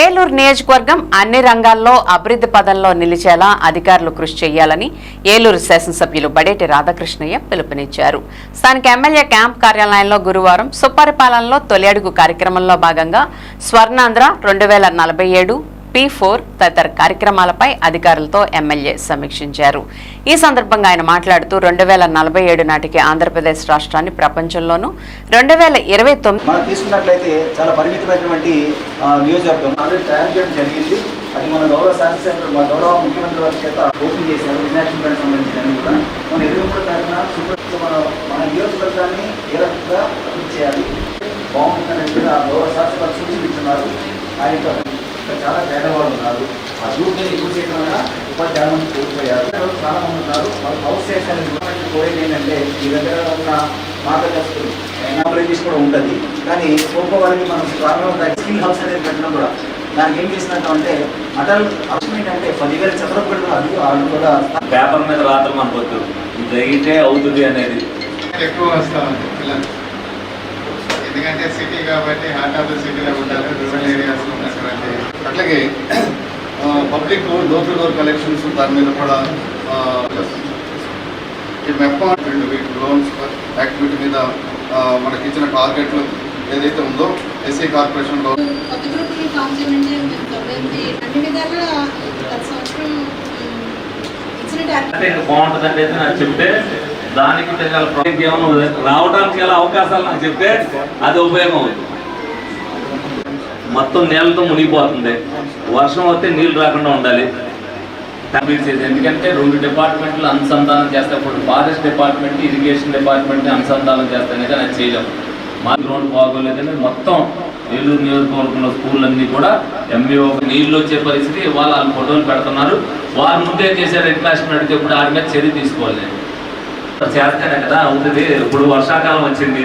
ఏలూరు నియోజకవర్గం అన్ని రంగాల్లో అభివృద్ధి పదంలో నిలిచేలా అధికారులు కృషి చేయాలని ఏలూరు శాసనసభ్యులు బడేటి రాధాకృష్ణయ్య పిలుపునిచ్చారు. స్థానిక ఎమ్మెల్యే క్యాంప్ కార్యాలయంలో గురువారం సుపరిపాలనలో తొలి అడుగు కార్యక్రమంలో భాగంగా స్వర్ణాంధ్ర రెండు వేల నలభై ఏడు పి ఫోర్ తదితర కార్యక్రమాలపై అధికారులతో ఎమ్మెల్యే సమీక్షించారు. ఈ సందర్భంగా ఆయన మాట్లాడుతూ రెండు వేల నలభై ఏడు నాటికి ఆంధ్రప్రదేశ్ రాష్ట్రాన్ని ప్రపంచంలోనూ రెండు వేల ఇరవై తొమ్మిది తీసుకున్నట్లయితే చాలా పరిమితమైనటువంటి నియోజకవర్గం. జరిగింది. అది మన గౌరవ శాసనసభ్యులు గౌరవ ముఖ్యమంత్రి వారి చేత ఓపెన్ చేశారు. ఇంటర్నేషనల్ బ్యాంక్ సంబంధించిన కూడా. మన సూపర్ మన మన నియోజకవర్గాన్ని ఏ రకంగా అభివృద్ధి చేయాలి? కూడా గౌరవ శాసనసభ సూచించున్నారు. ఆ యొక్క చాలా పేదవాళ్ళు ఉన్నారు. ఆ గ్రూప్ని ఎక్కువ చేయడం వల్ల ఉపాధి చాలా మంది కోల్పోయారు. చాలా మంది ఉన్నారు. వాళ్ళు హౌస్ గవర్నమెంట్ కోరేది ఏంటంటే ఈ దగ్గర ఉన్న మార్గదర్శకులు ఎనాలజీస్ కూడా ఉంటుంది. కానీ కోల్పోవాలని మనం ప్రారంభంగా స్కిల్ హౌస్ అనేది పెట్టడం కూడా. దానికి ఏం చేసినట్టు అంటే అటల్ అవసరం ఏంటంటే పదివేల చదరపు గడులు అది వాళ్ళు కూడా పేపర్ మీద రాత్రం అనుకోవద్దు జరిగితే అవుతుంది అనేది. ఎక్కువ వస్తా ఉంది పిల్లలు. ఎందుకంటే సిటీ కాబట్టి హార్ట్ ఆఫ్ ద సిటీలో ఉండాలి రూరల్ ఏరియాస్ ఉన్నటువంటి. అట్లాగే public door to door collections దాని మీద కూడా ఈ మెప్ప రెండు వీటి లోన్స్ యాక్టివిటీ మీద మనకి ఇచ్చిన టార్గెట్లు ఏదైతే ఉందో ఎస్సీ కార్పొరేషన్లో. బాగుంటుంది అంటే నాకు చెప్తే దానికి పెద్ద ప్రాజెక్ట్ రావడానికి గల అవకాశాలు నాకు చెప్తే అది ఉపయోగం అవుతుంది. మొత్తం నీళ్ళతో మునిగిపోతుంది. వర్షం వస్తే నీళ్ళు రాకుండా ఉండాలి. ఎందుకంటే రెండు డిపార్ట్మెంట్లు అనుసంధానం చేస్తే ఇప్పుడు ఫారెస్ట్ డిపార్ట్మెంట్ ఇరిగేషన్ డిపార్ట్మెంట్ అనుసంధానం చేస్తేనే కానీ అది చేయలేము. మా గ్రౌండ్ బాగోలేదని మొత్తం ఏలూరు నియోజకవర్గంలో స్కూళ్ళన్నీ కూడా ఎంబీఓ నీళ్ళు వచ్చే పరిస్థితి ఇవాళ వాళ్ళ ఫోటోలు పెడుతున్నారు. వారు ముందే చేసే రిక్వెస్ట్ అడిగితే ఇప్పుడు ఆడి మీద చర్య తీసుకోవాలి. చేస్తానే కదా? అవుతుంది. ఇప్పుడు వర్షాకాలం వచ్చింది.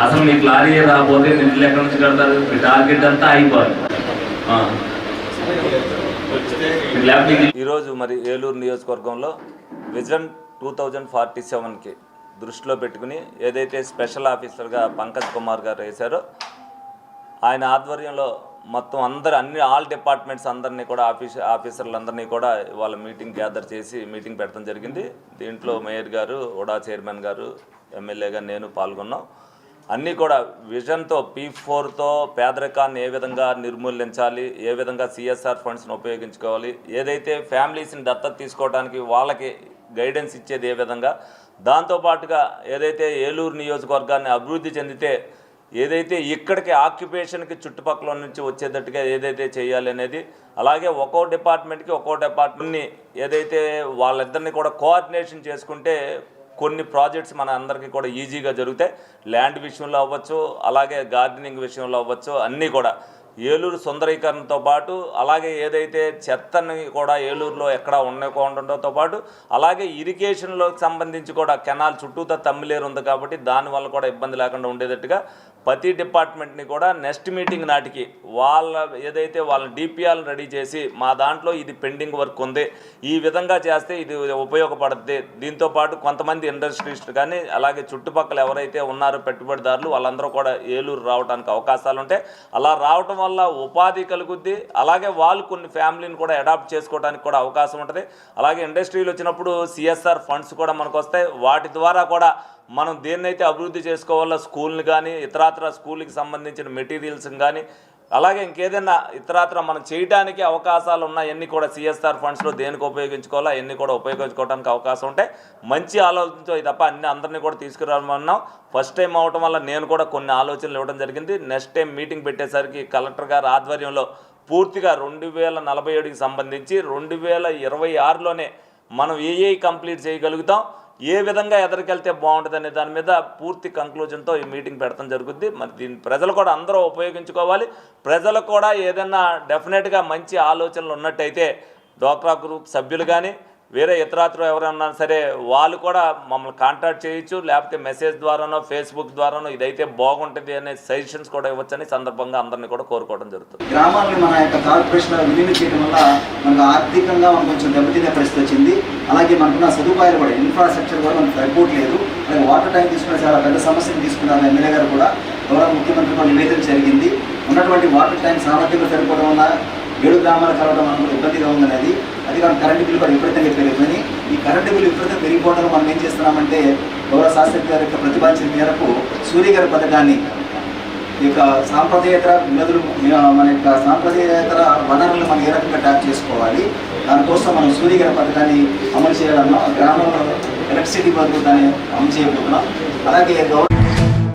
అసలు మీకు లారీ రాబోతే ఇల్లు ఎక్కడి నుంచి కడతారు? మీ టార్గెట్ అంతా అయిపోవాలి. ఈరోజు మరి ఏలూరు నియోజకవర్గంలో విజన్ టూ థౌజండ్ ఫార్టీ సెవెన్కి దృష్టిలో పెట్టుకుని ఏదైతే స్పెషల్ ఆఫీసర్గా పంకజ్ కుమార్ గారు వేశారో ఆయన ఆధ్వర్యంలో మొత్తం అందరు అన్ని ఆల్ డిపార్ట్మెంట్స్ అందరినీ కూడా ఆఫీస్ ఆఫీసర్లందరినీ కూడా వాళ్ళ మీటింగ్ గ్యాదర్ చేసి మీటింగ్ పెట్టడం జరిగింది. దీంట్లో మేయర్ గారు ఉడా చైర్మన్ గారు ఎమ్మెల్యేగా నేను పాల్గొన్నాం. అన్నీ కూడా విజన్తో పీ ఫోర్తో పేదరికాన్ని ఏ విధంగా నిర్మూలించాలి ఏ విధంగా సిఎస్ఆర్ ఫండ్స్ని ఉపయోగించుకోవాలి ఏదైతే ఫ్యామిలీస్ని దత్తత తీసుకోవడానికి వాళ్ళకి గైడెన్స్ ఇచ్చేది ఏ విధంగా దాంతోపాటుగా ఏదైతే ఏలూరు నియోజకవర్గాన్ని అభివృద్ధి చెందితే ఏదైతే ఇక్కడికి ఆక్యుపేషన్కి చుట్టుపక్కల నుంచి వచ్చేటట్టుగా ఏదైతే చేయాలి అనేది అలాగే ఒక్కో డిపార్ట్మెంట్కి ఒక్కో డిపార్ట్మెంట్ని ఏదైతే వాళ్ళిద్దరిని కూడా కోఆర్డినేషన్ చేసుకుంటే కొన్ని ప్రాజెక్ట్స్ మన అందరికీ కూడా ఈజీగా జరుగుతాయి. ల్యాండ్ విషయంలో అవ్వచ్చు అలాగే గార్డెనింగ్ విషయంలో అవ్వచ్చు అన్నీ కూడా. ఏలూరు సుందరీకరణతో పాటు అలాగే ఏదైతే చెత్తని కూడా ఏలూరులో ఎక్కడ ఉండకుండటంతో పాటు అలాగే ఇరిగేషన్లోకి సంబంధించి కూడా కెనాల్ చుట్టూతా తమ్మిలేరు ఉంది కాబట్టి దానివల్ల కూడా ఇబ్బంది లేకుండా ఉండేటట్టుగా ప్రతి డిపార్ట్మెంట్ని కూడా నెక్స్ట్ మీటింగ్ నాటికి వాళ్ళ ఏదైతే వాళ్ళ డిపిఆర్ని రెడీ చేసి మా దాంట్లో ఇది పెండింగ్ వర్క్ ఉంది ఈ విధంగా చేస్తే ఇది ఉపయోగపడుద్ది. దీంతో పాటు కొంతమంది ఇండస్ట్రీస్ట్ కానీ అలాగే చుట్టుపక్కల ఎవరైతే ఉన్నారో పెట్టుబడిదారులు వాళ్ళందరూ కూడా ఏలూరు రావడానికి అవకాశాలు ఉంటాయి అలా రావటం వల్ల ఉపాధి కలుగుద్ది. అలాగే వాళ్ళు కొన్ని ఫ్యామిలీని కూడా అడాప్ట్ చేసుకోవడానికి కూడా అవకాశం ఉంటుంది. అలాగే ఇండస్ట్రీలు వచ్చినప్పుడు సిఎస్ఆర్ ఫండ్స్ కూడా మనకు వస్తాయి వాటి ద్వారా కూడా మనం దేన్నైతే అభివృద్ధి చేసుకోవాలో స్కూల్ని కానీ ఇతరాతర స్కూల్కి సంబంధించిన మెటీరియల్స్ కానీ అలాగే ఇంకేదైనా ఇతరాత్ర మనం చేయడానికి అవకాశాలు ఉన్నాయన్నీ కూడా సిఎస్ఆర్ ఫండ్స్లో దేనికి ఉపయోగించుకోవాలో ఎన్ని కూడా ఉపయోగించుకోవడానికి అవకాశం ఉంటే మంచి ఆలోచనతో తప్ప అన్ని అందరినీ కూడా తీసుకురామన్నాం. ఫస్ట్ టైం అవటం వల్ల నేను కూడా కొన్ని ఆలోచనలు ఇవ్వడం జరిగింది. నెక్స్ట్ టైం మీటింగ్ పెట్టేసరికి కలెక్టర్ గారు ఆధ్వర్యంలో పూర్తిగా రెండు వేల నలభై ఏడుకి సంబంధించి రెండు వేల ఇరవై ఆరులోనే మనం ఏఏ కంప్లీట్ చేయగలుగుతాం. ఏ విధంగా ఎదరికెళ్తే బాగుంటుంది అనే దాని మీద పూర్తి కంక్లూజన్తో ఈ మీటింగ్ పెడతాం జరుగుద్ది. మరి దీన్ని ప్రజలు కూడా అందరూ ఉపయోగించుకోవాలి. ప్రజలకు కూడా ఏదైనా డెఫినెట్గా మంచి ఆలోచనలు ఉన్నట్టయితే డోక్రా గ్రూప్ సభ్యులు కానీ వేరే ఇతరాత్రులు ఎవరైనా సరే వాళ్ళు కూడా మమ్మల్ని కాంటాక్ట్ చేయొచ్చు లేకపోతే మెసేజ్ ద్వారానో ఫేస్బుక్ ద్వారానో ఇదైతే బాగుంటుంది అనే సజెషన్స్ కూడా ఇవ్వచ్చని సందర్భంగా అందరినీ కూడా కోరుకోవడం జరుగుతుంది. గ్రామాలను మన యొక్క కార్పొరేషన్ విలీనం చేయడం వల్ల మనకు ఆర్థికంగా మనం కొంచెం దెబ్బతినే పరిస్థితి వచ్చింది. అలాగే మనకున్న సదుపాయాలు కూడా ఇన్ఫ్రాస్ట్రక్చర్ కూడా మనకు సరిపోవట్లేదు అలాగే వాటర్ ట్యాంక్ తీసుకున్న చాలా పెద్ద సమస్యను తీసుకున్నారు ఎమ్మెల్యే గారు కూడా. గౌరవ ముఖ్యమంత్రి కూడా నివేదన జరిగింది. ఉన్నటువంటి వాటర్ ట్యాంక్ సామర్థ్యం సరిపోవడం వల్ల ఏడు గ్రామాలు కలవడం మనకు ఇబ్బందిగా ఉందనేది. అది కానీ కరెంటు బిల్లు కూడా విపరీతంగా పెరిగిందని ఈ కరెంటు బిల్లు విపరీతంగా పెరిగిపోవడం మనం ఏం చేస్తున్నామంటే గౌరవ శాస్త్రి గారి యొక్క ప్రతిపాదించిన మేరకు సూర్యగారి పథకాన్ని ఈ యొక్క సాంప్రదాయేతర నదులు మన యొక్క సాంప్రదాయేతర వనరులను మనం ఏ రకంగా ట్యాప్ చేసుకోవాలి? దానికోసం మనం సూర్యగారి పథకాన్ని అమలు చేయాలన్నా గ్రామంలో ఎలక్ట్రిసిటీ బదులు దాన్ని అమలు చేయబోతున్నాం. అలాగే గవర్నమెంట్